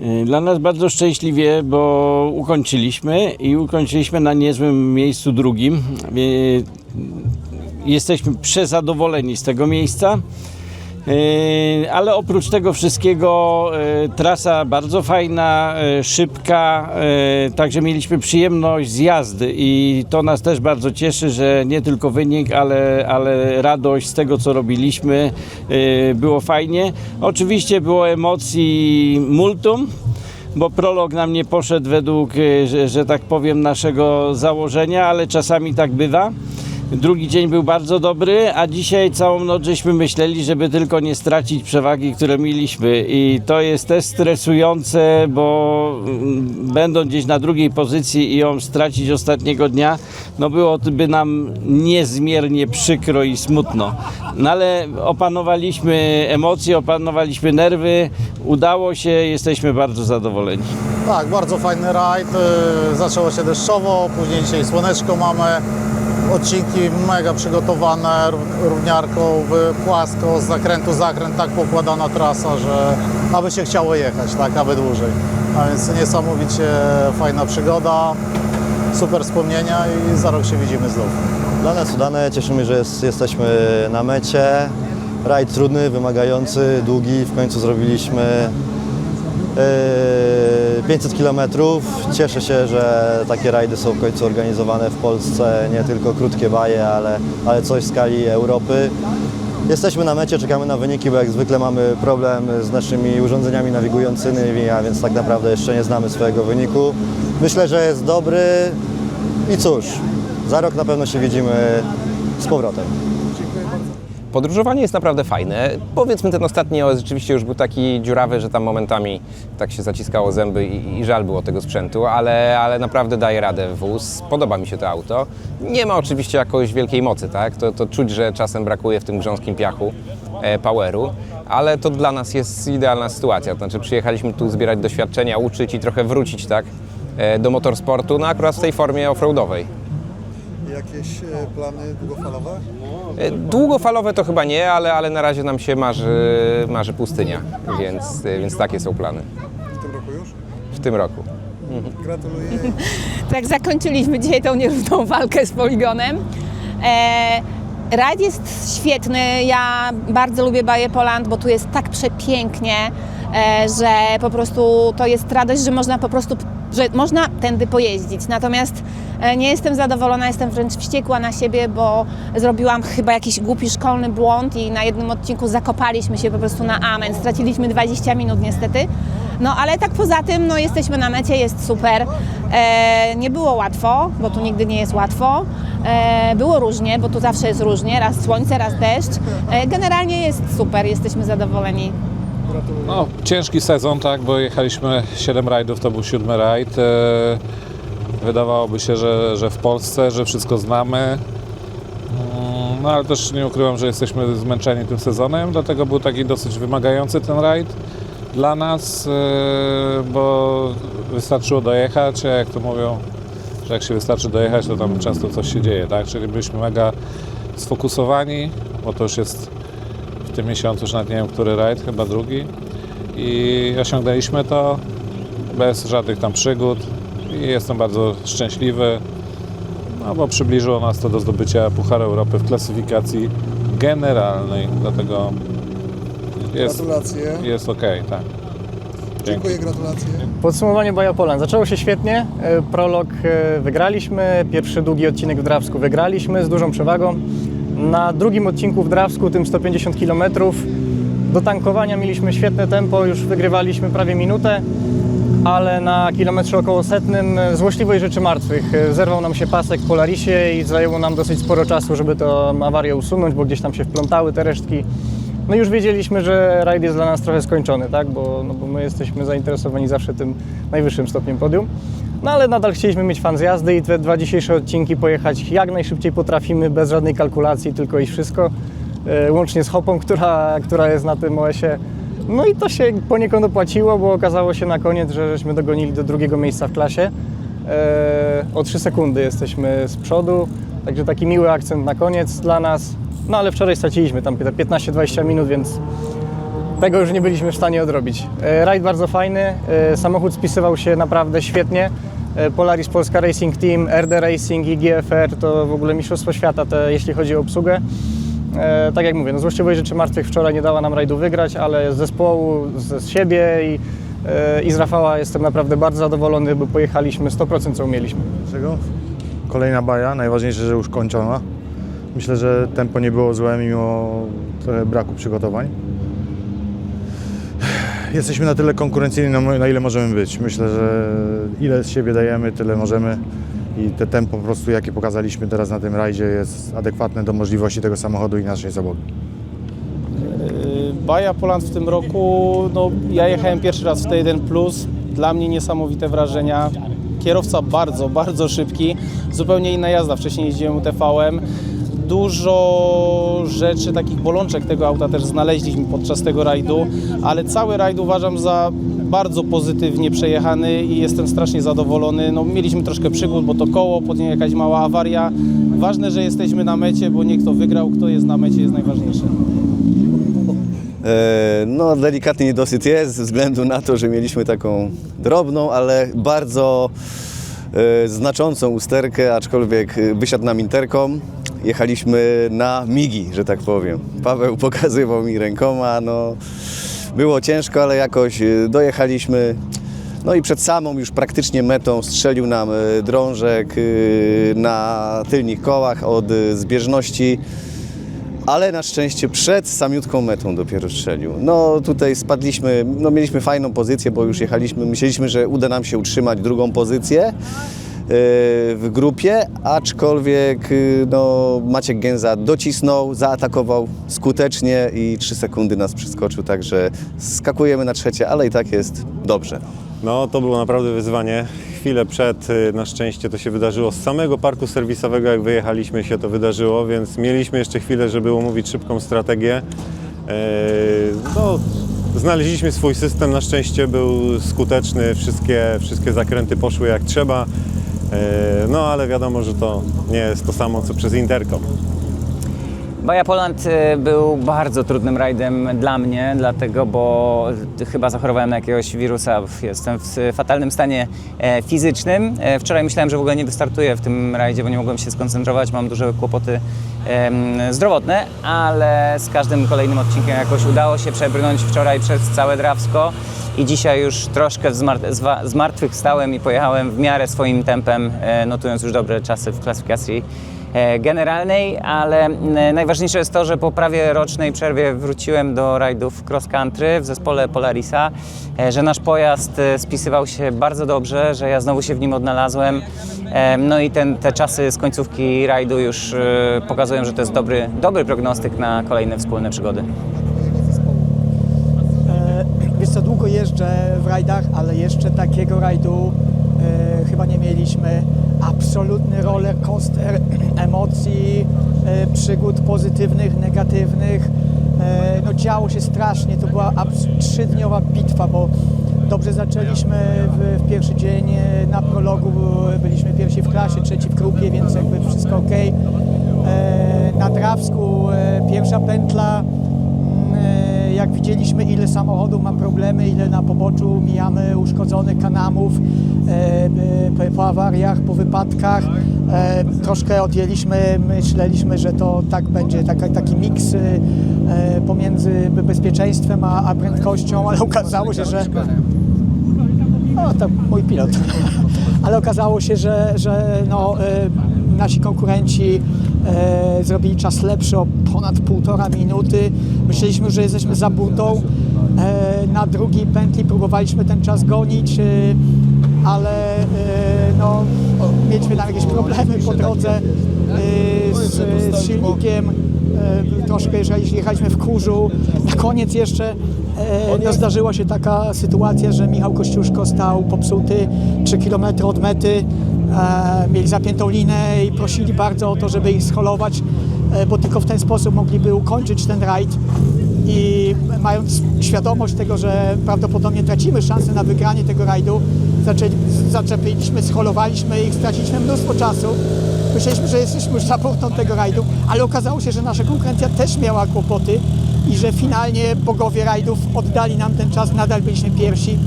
Y, Dla nas bardzo szczęśliwie, bo ukończyliśmy i ukończyliśmy na niezłym miejscu drugim. Y, Jesteśmy przezadowoleni z tego miejsca. Yy, Ale oprócz tego wszystkiego yy, trasa bardzo fajna, yy, szybka, także mieliśmy przyjemność z jazdy i to nas też bardzo cieszy, że nie tylko wynik, ale, ale radość z tego co robiliśmy, było fajnie. Oczywiście było emocji multum, bo prolog nam nie poszedł według, że, że tak powiem, naszego założenia, ale czasami tak bywa. Drugi dzień był bardzo dobry, a dzisiaj całą noc żeśmy myśleli, żeby tylko nie stracić przewagi, które mieliśmy. I to jest też stresujące, bo mm, będąc gdzieś na drugiej pozycji i ją stracić ostatniego dnia, no byłoby nam niezmiernie przykro i smutno. No ale opanowaliśmy emocje, opanowaliśmy nerwy, udało się, jesteśmy bardzo zadowoleni. Tak, bardzo fajny rajd. y, Zaczęło się deszczowo, później dzisiaj słoneczko mamy. Odcinki mega przygotowane, rów- równiarką, płasko, z zakrętu zakręt, tak pokładana trasa, że aby się chciało jechać, tak, aby dłużej. A więc niesamowicie fajna przygoda, super wspomnienia i za rok się widzimy znów. Dla nas udane, cieszymy, że jest, jesteśmy na mecie. Rajd trudny, wymagający, długi. W końcu zrobiliśmy 500 km. Cieszę się, że takie rajdy są w końcu organizowane w Polsce. Nie tylko krótkie baje, ale, ale coś w skali Europy. Jesteśmy na mecie, czekamy na wyniki, bo jak zwykle mamy problem z naszymi urządzeniami nawigującymi, a więc tak naprawdę jeszcze nie znamy swojego wyniku. Myślę, że jest dobry i cóż, za rok na pewno się widzimy z powrotem. Podróżowanie jest naprawdę fajne. Powiedzmy, ten ostatni OS rzeczywiście już był taki dziurawy, że tam momentami tak się zaciskało zęby i, i żal było tego sprzętu, ale, ale naprawdę daje radę wóz. Podoba mi się to auto. Nie ma oczywiście jakoś wielkiej mocy, tak? To, to czuć, że czasem brakuje w tym grząskim piachu e, poweru, ale to dla nas jest idealna sytuacja. Znaczy przyjechaliśmy tu zbierać doświadczenia, uczyć i trochę wrócić, tak? e, Do motorsportu, no akurat w tej formie offroadowej. Jakieś e, plany długofalowe? E, Długofalowe to chyba nie, ale, ale na razie nam się marzy, marzy pustynia, więc, e, więc takie są plany W tym roku już? w tym roku. Gratuluję. Tak zakończyliśmy dzisiaj tą nierówną walkę z poligonem. E, rajd jest świetny. Ja bardzo lubię Baje Poland, bo tu jest tak przepięknie, że po prostu to jest radość, że można po prostu, że można tędy pojeździć. Natomiast e, nie jestem zadowolona, jestem wręcz wściekła na siebie, bo zrobiłam chyba jakiś głupi szkolny błąd i na jednym odcinku zakopaliśmy się po prostu na amen. Straciliśmy 20 minut niestety. No ale tak poza tym, no jesteśmy na mecie, jest super. E, nie było łatwo, bo tu nigdy nie jest łatwo. E, było różnie, bo tu zawsze jest różnie, raz słońce, raz deszcz. E, generalnie jest super, jesteśmy zadowoleni. No, ciężki sezon, tak, bo jechaliśmy 7 rajdów, to był siódmy rajd. E, Wydawałoby się, że, że w Polsce, że wszystko znamy. Mm, No ale też nie ukrywam, że jesteśmy zmęczeni tym sezonem, dlatego był taki dosyć wymagający ten rajd dla nas, e, bo wystarczyło dojechać, a jak to mówią, że jak się wystarczy dojechać, to tam często coś się dzieje, tak? Czyli byliśmy mega sfokusowani, bo to już jest w tym miesiącu, już nawet nie wiem, który rajd, chyba drugi. I osiągnęliśmy to bez żadnych tam przygód i jestem bardzo szczęśliwy, no bo przybliżyło nas to do zdobycia Pucharu Europy w klasyfikacji generalnej, dlatego jest, Gratulacje. jest ok, tak. Dziękuję, gratulacje. Podsumowanie Baja Poland. Zaczęło się świetnie. E, Prolog e, wygraliśmy, pierwszy długi odcinek w Drawsku wygraliśmy z dużą przewagą. Na drugim odcinku w Drawsku, tym 150 km, do tankowania mieliśmy świetne tempo, już wygrywaliśmy prawie minutę, ale na kilometrze około setnym e, złośliwość rzeczy martwych. E, Zerwał nam się pasek w Polarisie i zajęło nam dosyć sporo czasu, żeby tę awarię usunąć, bo gdzieś tam się wplątały te resztki. No już wiedzieliśmy, że rajd jest dla nas trochę skończony, tak? bo, no bo my jesteśmy zainteresowani zawsze tym najwyższym stopniem podium. No ale nadal chcieliśmy mieć fan z jazdy i te dwa dzisiejsze odcinki pojechać jak najszybciej potrafimy, bez żadnej kalkulacji, tylko iść wszystko, e, łącznie z Hopą, która, która jest na tym OS-ie. No i to się poniekąd opłaciło, bo okazało się na koniec, że żeśmy dogonili do drugiego miejsca w klasie. E, o 3 sekundy jesteśmy z przodu, także taki miły akcent na koniec dla nas. No ale wczoraj straciliśmy tam te 15-20 minut, więc tego już nie byliśmy w stanie odrobić. E, Rajd bardzo fajny, e, samochód spisywał się naprawdę świetnie. E, Polaris Polska Racing Team, RD Racing i GFR to w ogóle mistrzostwo świata, te, jeśli chodzi o obsługę. E, tak jak mówię, no złościowej rzeczy martwych wczoraj nie dała nam rajdu wygrać, ale z zespołu, z, z siebie i, e, i z Rafała jestem naprawdę bardzo zadowolony, bo pojechaliśmy 100% co umieliśmy. Kolejna baja, najważniejsze, że już kończona. Myślę, że tempo nie było złe mimo braku przygotowań. Jesteśmy na tyle konkurencyjni, na ile możemy być. Myślę, że ile z siebie dajemy, tyle możemy i te tempo po prostu, jakie pokazaliśmy teraz na tym rajdzie jest adekwatne do możliwości tego samochodu i naszej załogi. Baja Poland w tym roku, no ja jechałem pierwszy raz w T1 Plus, dla mnie niesamowite wrażenia. Kierowca bardzo, bardzo szybki, zupełnie inna jazda. Wcześniej jeździłem UTV-em. Dużo rzeczy, takich bolączek tego auta też znaleźliśmy podczas tego rajdu, ale cały rajd uważam za bardzo pozytywnie przejechany i jestem strasznie zadowolony. No, mieliśmy troszkę przygód, bo to koło, później jakaś mała awaria. Ważne, że jesteśmy na mecie, bo nie kto wygrał, kto jest na mecie jest najważniejsze. No, delikatnie niedosyt jest ze względu na to, że mieliśmy taką drobną, ale bardzo e, znaczącą usterkę, aczkolwiek e, wysiadł nam interkom. Jechaliśmy na migi, że tak powiem. Paweł pokazywał mi rękoma, no było ciężko, ale jakoś e, dojechaliśmy. No i przed samą już praktycznie metą strzelił nam e, drążek e, na tylnych kołach od zbieżności ale na szczęście przed samiutką metą dopiero strzelił. No tutaj spadliśmy, no mieliśmy fajną pozycję, bo już jechaliśmy, myśleliśmy, że uda nam się utrzymać drugą pozycję w grupie, aczkolwiek yy, no, Maciek Gęza docisnął, zaatakował skutecznie i 3 sekundy nas przeskoczył, także skakujemy na trzecie, ale i tak jest dobrze. No to było naprawdę wyzwanie. Chwilę przed, y, na szczęście to się wydarzyło z samego parku serwisowego, jak wyjechaliśmy się to wydarzyło, więc mieliśmy jeszcze chwilę, żeby omówić szybką strategię. No, znaleźliśmy swój system, na szczęście był skuteczny, wszystkie, wszystkie zakręty poszły jak trzeba. E, No ale wiadomo, że to nie jest to samo co przez Intercom. Baja Poland e, był bardzo trudnym rajdem dla mnie, dlatego, bo chyba zachorowałem na jakiegoś wirusa. Jestem w fatalnym stanie e, fizycznym. E, Wczoraj myślałem, że w ogóle nie wystartuję w tym rajdzie, bo nie mogłem się skoncentrować. Mam duże kłopoty zdrowotne, ale z każdym kolejnym odcinkiem jakoś udało się przebrnąć wczoraj przez całe Drawsko. I dzisiaj już troszkę zmartwychwstałem i pojechałem w miarę swoim tempem, e, notując już dobre czasy w klasyfikacji generalnej, ale m, najważniejsze jest to, że po prawie rocznej przerwie wróciłem do rajdów cross country w zespole Polarisa, e, że nasz pojazd e, spisywał się bardzo dobrze, że ja znowu się w nim odnalazłem. E, No i ten, te czasy z końcówki rajdu już e, pokazują, że to jest dobry, dobry prognostyk na kolejne wspólne przygody. E, Wiesz co, długo jeżdżę w rajdach, ale jeszcze takiego rajdu e, chyba nie mieliśmy. Absolutny roller coaster emocji, e, przygód pozytywnych, negatywnych. E, no działo się strasznie, to była trzydniowa bitwa, bo dobrze zaczęliśmy w, w pierwszy dzień e, na prologu, byliśmy pierwsi w klasie, trzeci w grupie, więc jakby wszystko ok. E, na Drawsku e, pierwsza pętla, mm, e, jak widzieliśmy ile samochodów ma problemy, ile na poboczu mijamy uszkodzonych kanamów e, po awariach, po wypadkach. E, Troszkę odjęliśmy, myśleliśmy, że to tak będzie taki miks e, e, pomiędzy bezpieczeństwem a, prędkością, ale okazało się, że o, to mój pilot. Ale okazało się, że, że no, e, nasi konkurenci e, zrobili czas lepszy o ponad półtora minuty. Myśleliśmy, że jesteśmy za burtą. E, na drugiej pętli próbowaliśmy ten czas gonić, e, ale e, no, mieliśmy tam jakieś problemy po drodze e, z, z silnikiem. E, troszkę jechaliśmy w kurzu. Na koniec jeszcze no, zdarzyła się taka sytuacja, że Michał Kościuszko stał popsuty 3 km od mety. Mieli zapiętą linę i prosili bardzo o to, żeby ich scholować, bo tylko w ten sposób mogliby ukończyć ten rajd. I mając świadomość tego, że prawdopodobnie tracimy szansę na wygranie tego rajdu, zaczepiliśmy, scholowaliśmy ich, straciliśmy mnóstwo czasu. Myśleliśmy, że jesteśmy już za portą tego rajdu, ale okazało się, że nasza konkurencja też miała kłopoty i że finalnie bogowie rajdów oddali nam ten czas, nadal byliśmy pierwsi.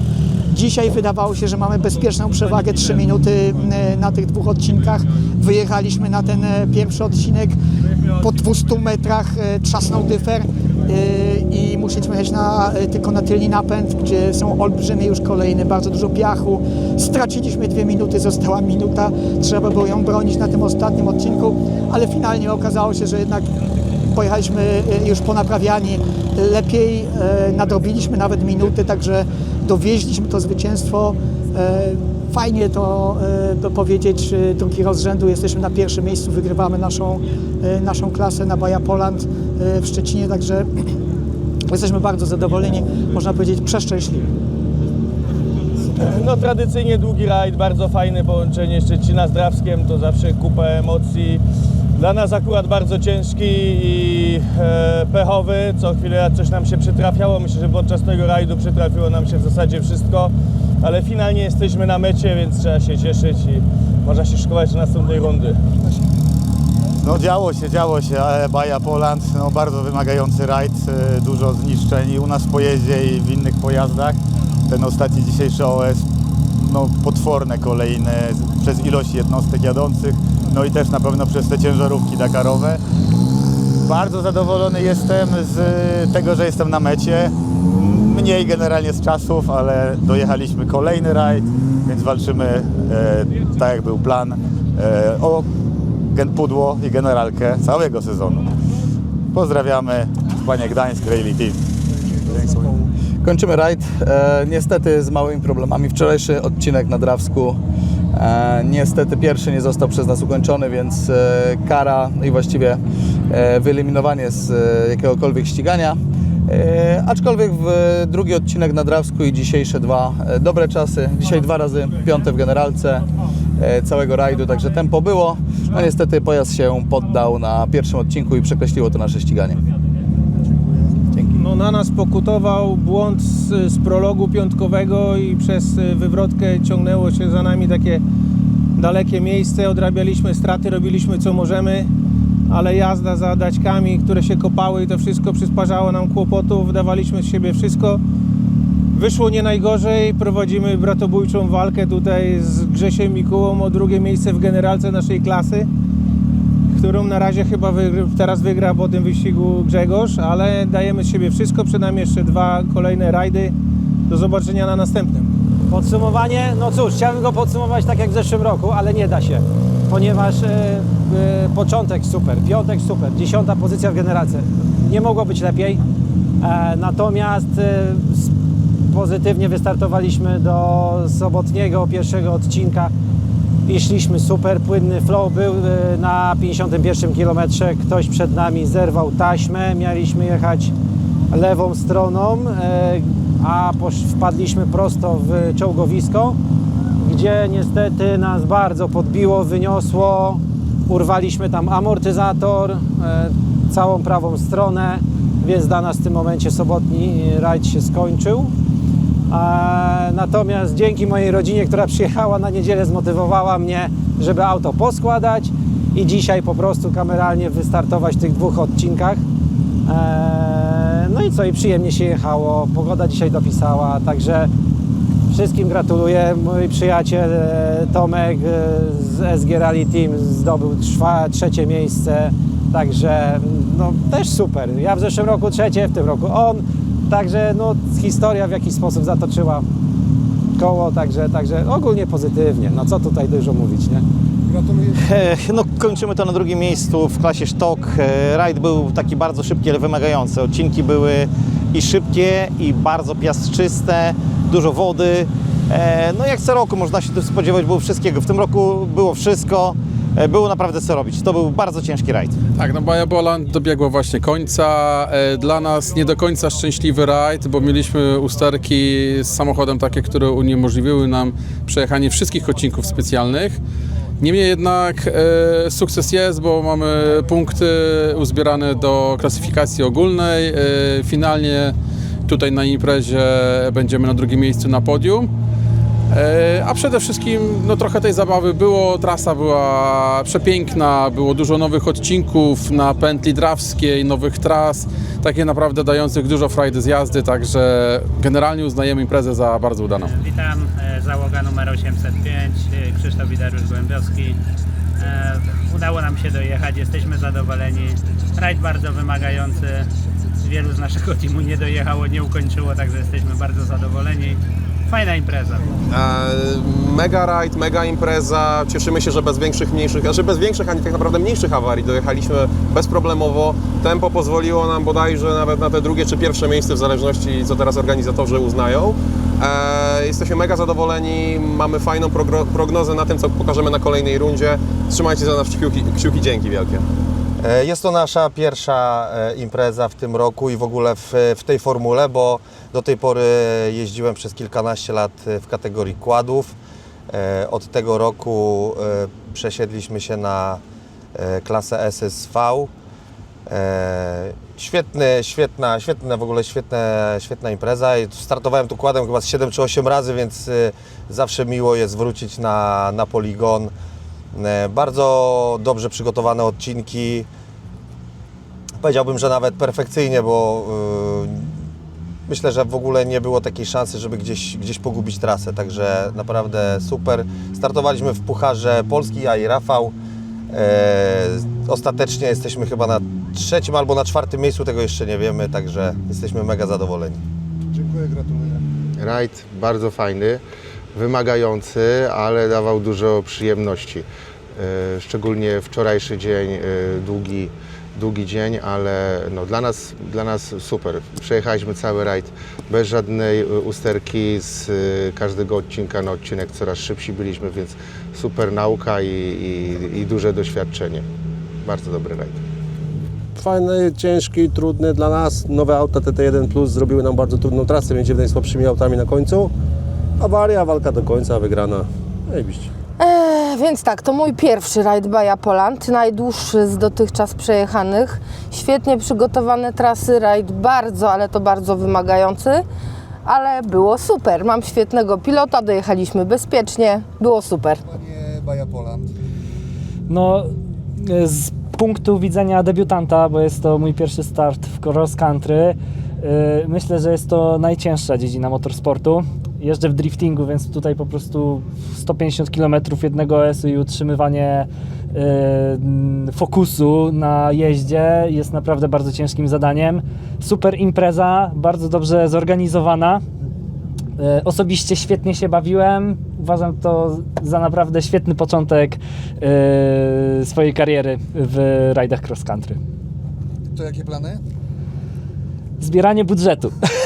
Dzisiaj wydawało się, że mamy bezpieczną przewagę 3 minuty e, na tych dwóch odcinkach. Wyjechaliśmy na ten e, pierwszy odcinek. Po 200 metrach e, trzasnął dyfer e, i musieliśmy jechać na, e, tylko na tylny napęd, gdzie są olbrzymie już kolejne, bardzo dużo piachu. Straciliśmy dwie minuty, została minuta. Trzeba było ją bronić na tym ostatnim odcinku, ale finalnie okazało się, że jednak pojechaliśmy już ponaprawiani lepiej, nadrobiliśmy nawet minuty, także dowieźliśmy to zwycięstwo. Fajnie to, e, to powiedzieć, drugi raz rzędu jesteśmy na pierwszym miejscu, wygrywamy naszą, e, naszą klasę na Baja Poland e, w Szczecinie, także jesteśmy bardzo zadowoleni, można powiedzieć przeszczęśliwi. No tradycyjnie długi rajd, bardzo fajne połączenie Szczecina z Drawskiem, to zawsze kupa emocji. Dla nas akurat bardzo ciężki i e, pechowy, co chwilę coś nam się przytrafiało. Myślę, że podczas tego rajdu przytrafiło nam się w zasadzie wszystko, ale finalnie jesteśmy na mecie, więc trzeba się cieszyć i można się szykować do następnej rundy. No działo się, działo się, Baja Poland, no bardzo wymagający rajd, e, dużo zniszczeń i u nas w pojeździe i w innych pojazdach. Ten ostatni dzisiejszy OS, no potworne kolejne przez ilość jednostek jadących, no i też na pewno przez te ciężarówki dakarowe. Bardzo zadowolony jestem z tego, że jestem na mecie. Mniej generalnie z czasów, ale dojechaliśmy kolejny rajd, więc walczymy e, tak jak był plan e, o pudło i generalkę całego sezonu. Pozdrawiamy, panie Gdańsk Rally Team. Kończymy rajd. E, niestety z małymi problemami. Wczorajszy odcinek na Drawsku e, niestety pierwszy nie został przez nas ukończony, więc e, kara i właściwie e, wyeliminowanie z e, jakiegokolwiek ścigania. E, aczkolwiek w drugi odcinek na Drawsku i dzisiejsze dwa e, dobre czasy. Dzisiaj dwa razy piąte w generalce e, całego rajdu, także tempo było. No niestety pojazd się poddał na pierwszym odcinku i przekreśliło to nasze ściganie. No, na nas pokutował błąd z, z prologu piątkowego i przez y, wywrotkę ciągnęło się za nami takie dalekie miejsce. Odrabialiśmy straty, robiliśmy co możemy, ale jazda za daćkami, które się kopały i to wszystko przysparzało nam kłopotów. Dawaliśmy z siebie wszystko. Wyszło nie najgorzej. Prowadzimy bratobójczą walkę tutaj z Grzesiem Mikułą o drugie miejsce w generalce naszej klasy którą na razie chyba teraz wygra po tym wyścigu Grzegorz, ale dajemy z siebie wszystko. Przed nami jeszcze dwa kolejne rajdy. Do zobaczenia na następnym. Podsumowanie, no cóż, chciałbym go podsumować tak jak w zeszłym roku, ale nie da się, ponieważ e, e, początek super, piątek super, dziesiąta pozycja w generalce. Nie mogło być lepiej, e, natomiast e, pozytywnie wystartowaliśmy do sobotniego pierwszego odcinka i szliśmy super, płynny flow był e, na 51 kilometrze, ktoś przed nami zerwał taśmę, mieliśmy jechać lewą stroną, e, a wpadliśmy prosto w czołgowisko, gdzie niestety nas bardzo podbiło, wyniosło, urwaliśmy tam amortyzator, e, całą prawą stronę, więc dla nas w tym momencie sobotni rajd się skończył. Natomiast dzięki mojej rodzinie, która przyjechała na niedzielę, zmotywowała mnie, żeby auto poskładać i dzisiaj po prostu kameralnie wystartować w tych dwóch odcinkach. E, No i co, i przyjemnie się jechało, pogoda dzisiaj dopisała, także wszystkim gratuluję. Mój przyjaciel e, Tomek e, z SG Rally Team zdobył trzecie miejsce, także no, też super. Ja w zeszłym roku trzecie, w tym roku on, także no, historia w jakiś sposób zatoczyła koło, także, także ogólnie pozytywnie. No co tutaj dużo mówić, nie? No, kończymy to na drugim miejscu w klasie sztok. Rajd był taki bardzo szybki, ale wymagający. Odcinki były i szybkie, i bardzo piaszczyste, dużo wody. No jak co roku można się tu spodziewać było wszystkiego. W tym roku było wszystko. E, Było naprawdę co robić. To był bardzo ciężki rajd. Tak, no Baja Boland dobiegło właśnie końca. E, Dla nas nie do końca szczęśliwy rajd, bo mieliśmy usterki z samochodem takie, które uniemożliwiły nam przejechanie wszystkich odcinków specjalnych. Niemniej jednak e, sukces jest, bo mamy punkty uzbierane do klasyfikacji ogólnej. E, finalnie tutaj na imprezie będziemy na drugim miejscu na podium. E, A przede wszystkim no, trochę tej zabawy było, trasa była przepiękna, było dużo nowych odcinków na pętli drawskiej, nowych tras, takie naprawdę dających dużo frajdy z jazdy, także generalnie uznajemy imprezę za bardzo udaną. Witam, e, załoga numer 805, e, Krzysztof i Dariusz Głębiowski. E, Udało nam się dojechać, jesteśmy zadowoleni. Rajd bardzo wymagający. Wielu z naszego teamu nie dojechało, nie ukończyło, także jesteśmy bardzo zadowoleni. Fajna impreza. E, Mega rajd, mega impreza. Cieszymy się, że bez większych, mniejszych, znaczy bez większych, ani tak naprawdę mniejszych awarii dojechaliśmy bezproblemowo. Tempo pozwoliło nam bodajże nawet na te drugie czy pierwsze miejsce, w zależności co teraz organizatorzy uznają. E, jesteśmy mega zadowoleni, mamy fajną prognozę na tym, co pokażemy na kolejnej rundzie. Trzymajcie za nas kciuki, kciuki dzięki wielkie. E, Jest to nasza pierwsza e, impreza w tym roku i w ogóle w, w tej formule, bo do tej pory jeździłem przez kilkanaście lat e, w kategorii kładów. Od tego roku przesiedliśmy się na klasę SSV. Świetny, świetna, świetna w ogóle świetne, świetna impreza. Startowałem tu kładem chyba z 7 czy 8 razy, więc zawsze miło jest wrócić na, na poligon. E, Bardzo dobrze przygotowane odcinki. Powiedziałbym, że nawet perfekcyjnie, bo y, myślę, że w ogóle nie było takiej szansy, żeby gdzieś, gdzieś pogubić trasę. Także naprawdę super. Startowaliśmy w Pucharze Polski, ja i Rafał. E, ostatecznie jesteśmy chyba na trzecim albo na czwartym miejscu, tego jeszcze nie wiemy, także jesteśmy mega zadowoleni. Dziękuję, gratuluję. Rajd bardzo fajny, wymagający, ale dawał dużo przyjemności. E, Szczególnie wczorajszy dzień, e, długi, długi dzień, ale no, dla, nas, dla nas super. Przejechaliśmy cały rajd bez żadnej e, usterki, z każdego odcinka na odcinek coraz szybsi byliśmy, więc super nauka i, i, i duże doświadczenie. Bardzo dobry rajd. Fajny, ciężki, trudny dla nas. Nowe auta TT1 Plus zrobiły nam bardzo trudną trasę, więc jedynie słabszymi autami na końcu. Awaria, walka do końca, wygrana. Zajebiście. Eee, więc tak, to mój pierwszy rajd Baja Poland, najdłuższy z dotychczas przejechanych. Świetnie przygotowane trasy, rajd bardzo, ale to bardzo wymagający, ale było super. Mam świetnego pilota, dojechaliśmy bezpiecznie, było super. Nie Baja Poland. No, e, z punktu widzenia debiutanta, bo jest to mój pierwszy start w cross country, e, myślę, że jest to najcięższa dziedzina motorsportu. Jeżdżę w driftingu, więc tutaj po prostu 150 km jednego OS-u i utrzymywanie mm, fokusu na jeździe jest naprawdę bardzo ciężkim zadaniem. Super impreza, bardzo dobrze zorganizowana. E, Osobiście świetnie się bawiłem. Uważam to za naprawdę świetny początek e, swojej kariery w rajdach cross country. To jakie plany? Zbieranie budżetu.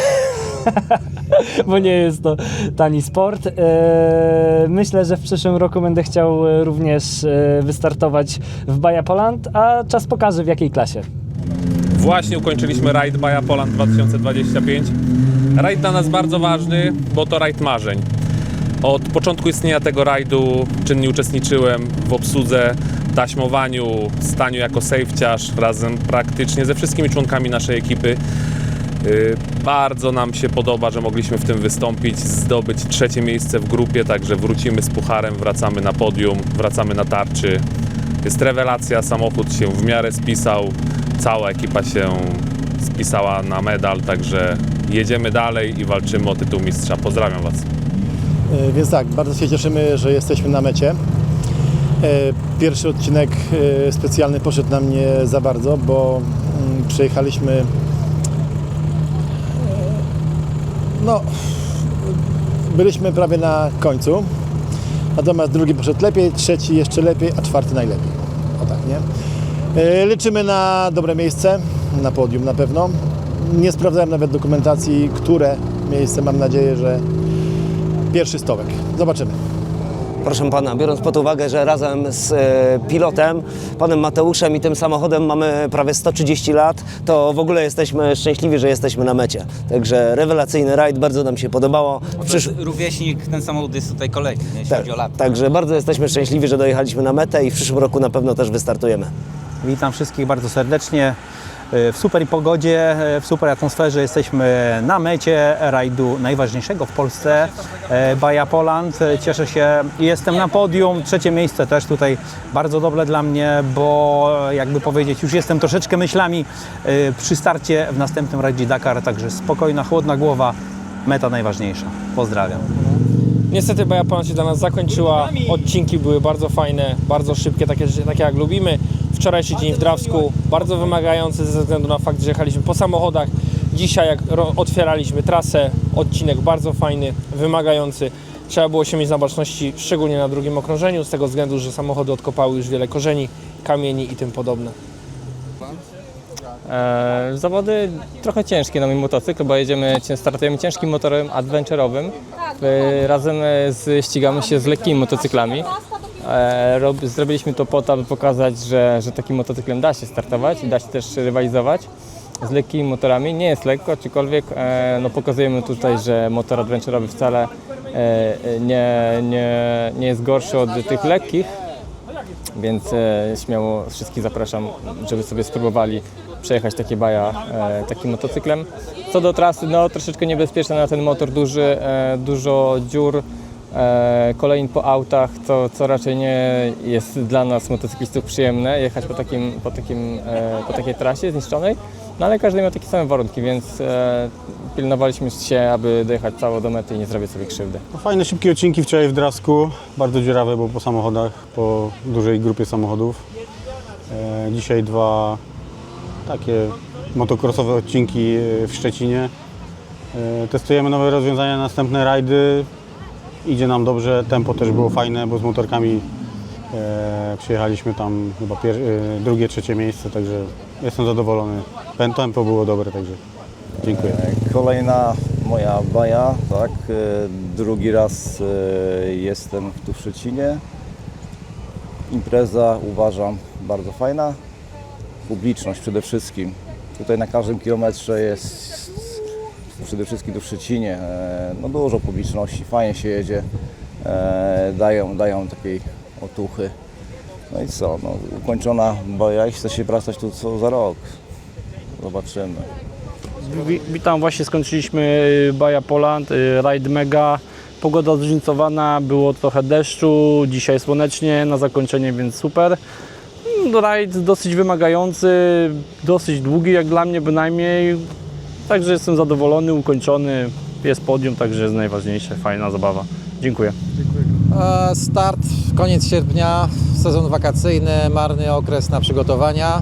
Bo nie jest to tani sport. E, Myślę, że w przyszłym roku będę chciał e, również e, wystartować w Baja Poland, a czas pokaże w jakiej klasie. Właśnie ukończyliśmy rajd Baja Poland 2025. Rajd dla nas bardzo ważny, bo to rajd marzeń. Od początku istnienia tego rajdu czynnie uczestniczyłem w obsłudze, taśmowaniu, staniu jako safetyarz razem praktycznie ze wszystkimi członkami naszej ekipy. Yy, Bardzo nam się podoba, że mogliśmy w tym wystąpić, zdobyć trzecie miejsce w grupie, także wrócimy z pucharem, wracamy na podium, wracamy na tarczy. Jest rewelacja, samochód się w miarę spisał, cała ekipa się spisała na medal, także jedziemy dalej i walczymy o tytuł mistrza. Pozdrawiam Was. E, Więc tak, bardzo się cieszymy, że jesteśmy na mecie. E, Pierwszy odcinek e, specjalny poszedł nam nie za bardzo, bo mm, przejechaliśmy e, no byliśmy prawie na końcu. Natomiast drugi poszedł lepiej, trzeci jeszcze lepiej, a czwarty najlepiej. O tak, nie? E, Liczymy na dobre miejsce, na podium na pewno. Nie sprawdzałem nawet dokumentacji, które miejsce. Mam nadzieję, że pierwszy stołek. Zobaczymy. Proszę pana, biorąc pod uwagę, że razem z e, pilotem, panem Mateuszem i tym samochodem mamy prawie 130 lat, to w ogóle jesteśmy szczęśliwi, że jesteśmy na mecie. Także rewelacyjny rajd, bardzo nam się podobało. Przysz... Rówieśnik, ten samochód jest tutaj kolejny, jeśli Tak, chodzi o lat. także bardzo jesteśmy szczęśliwi, że dojechaliśmy na metę i w przyszłym roku na pewno też wystartujemy. Witam wszystkich bardzo serdecznie. E, W super pogodzie, e, w super atmosferze jesteśmy na mecie rajdu najważniejszego w Polsce, e, Baja Poland. Cieszę się, jestem na podium, trzecie miejsce też tutaj bardzo dobre dla mnie, bo jakby powiedzieć, już jestem troszeczkę myślami przy starcie w następnym rajdzie Dakar, także spokojna, chłodna głowa, meta najważniejsza. Pozdrawiam. Niestety Baja Poland się dla nas zakończyła. Odcinki były bardzo fajne, bardzo szybkie, takie, takie jak lubimy. Wczorajszy dzień w Drawsku bardzo wymagający ze względu na fakt, że jechaliśmy po samochodach. Dzisiaj jak otwieraliśmy trasę, odcinek bardzo fajny, wymagający. Trzeba było się mieć na baczności, szczególnie na drugim okrążeniu, z tego względu, że samochody odkopały już wiele korzeni, kamieni i tym podobne. E, zawody trochę ciężkie na mój motocykl, bo jedziemy, startujemy ciężkim motorem adventure'owym. E, razem e, z, ścigamy się z lekkimi motocyklami. E, rob, zrobiliśmy to po to, aby pokazać, że, że takim motocyklem da się startować i da się też rywalizować z lekkimi motorami. Nie jest lekko, aczkolwiek e, no, pokazujemy tutaj, że motor adventure'owy wcale e, nie, nie, nie jest gorszy od tych lekkich. Więc śmiało wszystkich zapraszam, żeby sobie spróbowali przejechać takie baja takim motocyklem. Co do trasy, no troszeczkę niebezpieczna na ten motor duży, dużo dziur, kolejn po autach, co, co raczej nie jest dla nas motocyklistów przyjemne, jechać po, takim, po, takim, e, po takiej trasie zniszczonej. No ale każdy miał takie same warunki, więc e, pilnowaliśmy się, aby dojechać cało do mety i nie zrobić sobie krzywdy. Fajne, szybkie odcinki wczoraj w Drasku, bardzo dziurawe, bo po samochodach, po dużej grupie samochodów. E, dzisiaj dwa takie motocrossowe odcinki e, w Szczecinie. E, testujemy nowe rozwiązania, następne rajdy. Idzie nam dobrze, tempo też było fajne, bo z motorkami e, przyjechaliśmy tam chyba pier- e, drugie, trzecie miejsce, także jestem zadowolony. Tempo było dobre, także dziękuję. Kolejna moja baja, tak. e, Drugi raz e, jestem tu w Szczecinie. Impreza uważam bardzo fajna. Publiczność przede wszystkim. Tutaj na każdym kilometrze jest przede wszystkim w Szczecinie e, no dużo publiczności, fajnie się jedzie. E, Dają, dają takiej otuchy. No i co, no, ukończona baja i chce się wracać tu co za rok. Zobaczymy. Wi- Witam, właśnie skończyliśmy Baja Poland, y, rajd mega. Pogoda zróżnicowana, było trochę deszczu, dzisiaj słonecznie na zakończenie, więc super. Mm, Rajd dosyć wymagający, dosyć długi jak dla mnie bynajmniej. Także jestem zadowolony, ukończony, jest podium, także jest najważniejsze, fajna zabawa. Dziękuję. E, Start koniec sierpnia, sezon wakacyjny, marny okres na przygotowania.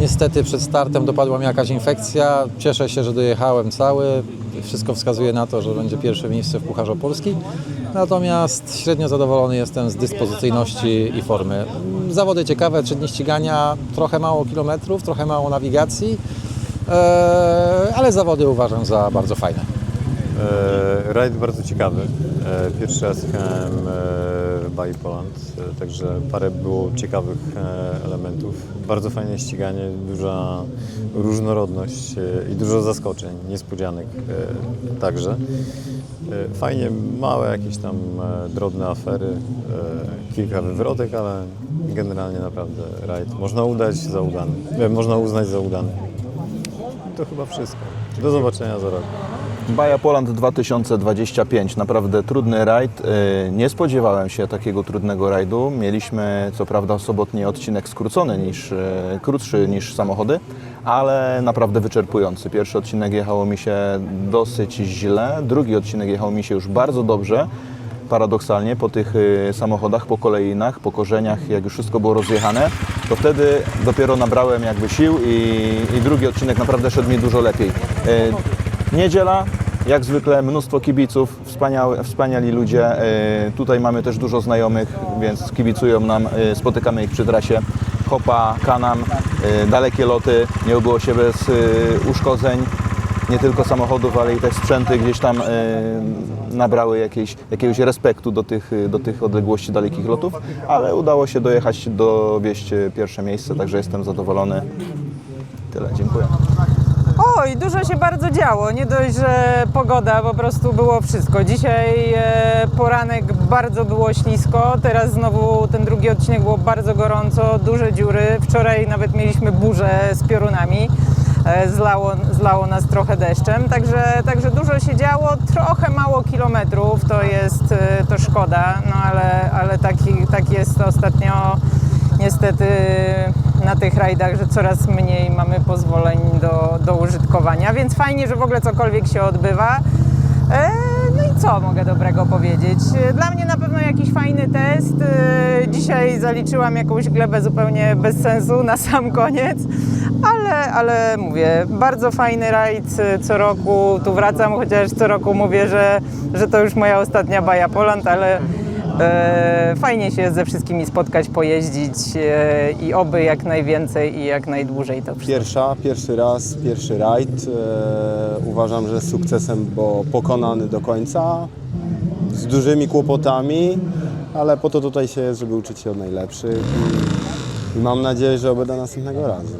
Niestety przed startem dopadła mnie jakaś infekcja. Cieszę się, że dojechałem cały. Wszystko wskazuje na to, że będzie pierwsze miejsce w Pucharze Polski. Natomiast średnio zadowolony jestem z dyspozycyjności i formy. Zawody ciekawe, trzy dni ścigania, trochę mało kilometrów, trochę mało nawigacji, ale zawody uważam za bardzo fajne. E, Rajd bardzo ciekawy. E, Pierwszy raz jechałem Bai Poland, także parę było ciekawych elementów. Bardzo fajne ściganie, duża różnorodność i dużo zaskoczeń, niespodzianek także. Fajnie, małe jakieś tam drobne afery, kilka wywrotek, ale generalnie naprawdę rajd można udać za udany, można uznać za udany. To chyba wszystko. Do zobaczenia za rok. Baja Poland 2025, naprawdę trudny rajd. Yy, Nie spodziewałem się takiego trudnego rajdu. Mieliśmy co prawda sobotni odcinek skrócony niż, yy, krótszy niż samochody, ale naprawdę wyczerpujący. Pierwszy odcinek jechało mi się dosyć źle, drugi odcinek jechał mi się już bardzo dobrze. Paradoksalnie po tych y, samochodach, po kolejnach, po korzeniach, jak już wszystko było rozjechane, to wtedy dopiero nabrałem jakby sił i, i drugi odcinek naprawdę szedł mi dużo lepiej. Y, Niedziela, jak zwykle mnóstwo kibiców, wspaniały, wspaniali ludzie. Y, Tutaj mamy też dużo znajomych, więc kibicują nam, spotykamy ich przy trasie. Hopa, Kanam, dalekie loty, nie obyło się bez uszkodzeń. Nie tylko samochodów, ale i też sprzęty gdzieś tam nabrały jakiejś, jakiegoś respektu do tych, y, do tych odległości dalekich lotów, ale udało się dojechać, dowieść pierwsze miejsce, także jestem zadowolony. Tyle, dziękuję. Oj, dużo się bardzo działo. Nie dość, że pogoda, po prostu było wszystko. Dzisiaj e, poranek bardzo było ślisko, teraz znowu ten drugi odcinek było bardzo gorąco, duże dziury. Wczoraj nawet mieliśmy burzę z piorunami. E, Zlało, zlało nas trochę deszczem, także, także dużo się działo, trochę mało kilometrów, to jest, e, to szkoda, no ale, ale taki, tak jest ostatnio niestety na tych rajdach, że coraz mniej mamy pozwoleń do, do użytkowania, więc fajnie, że w ogóle cokolwiek się odbywa. E, No i co mogę dobrego powiedzieć? Dla mnie na pewno jakiś fajny test. Dzisiaj zaliczyłam jakąś glebę zupełnie bez sensu na sam koniec, ale, mówię, bardzo fajny rajd e, co roku. Tu wracam, chociaż co roku mówię, że, że to już moja ostatnia Baja Poland, ale E, fajnie się ze wszystkimi spotkać, pojeździć e, i oby jak najwięcej i jak najdłużej to wszystko. Pierwsza, pierwszy raz, pierwszy rajd. E, uważam, że z sukcesem, bo pokonany do końca, z dużymi kłopotami, ale po to tutaj się jest, żeby uczyć się od najlepszych i, i mam nadzieję, że oby do następnego razu.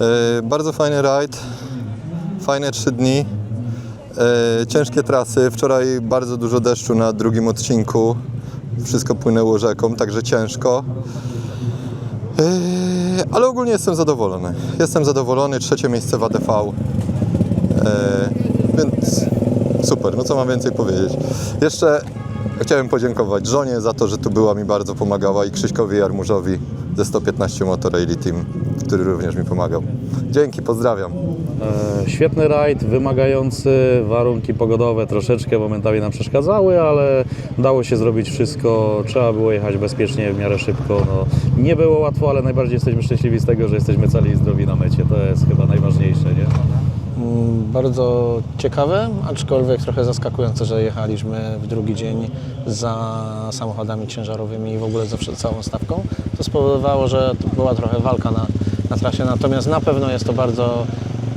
E, Bardzo fajny rajd, fajne trzy dni, e, ciężkie trasy. Wczoraj bardzo dużo deszczu na drugim odcinku. Wszystko płynęło rzeką, także ciężko. E, Ale ogólnie jestem zadowolony. Jestem zadowolony, trzecie miejsce w ADV. Więc super, no co mam więcej powiedzieć. Jeszcze chciałem podziękować żonie za to, że tu była mi bardzo pomagała i Krzyśkowi Jarmurzowi ze 115 Motor Rally Team, który również mi pomagał. Dzięki, pozdrawiam. E, Świetny rajd, wymagający, warunki pogodowe troszeczkę momentami nam przeszkadzały, ale dało się zrobić wszystko, trzeba było jechać bezpiecznie, w miarę szybko. No, nie było łatwo, ale najbardziej jesteśmy szczęśliwi z tego, że jesteśmy cali i zdrowi na mecie, to jest chyba najważniejsze, nie? Bardzo ciekawe, aczkolwiek trochę zaskakujące, że jechaliśmy w drugi dzień za samochodami ciężarowymi i w ogóle za całą stawką. To spowodowało, że była trochę walka na, na trasie, natomiast na pewno jest to bardzo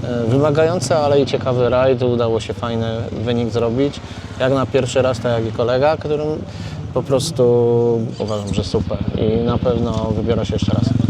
e, wymagające, ale i ciekawy rajd. Udało się fajny wynik zrobić. Jak na pierwszy raz, tak jak i kolega, którym po prostu uważam, że super i na pewno wybiorę się jeszcze raz.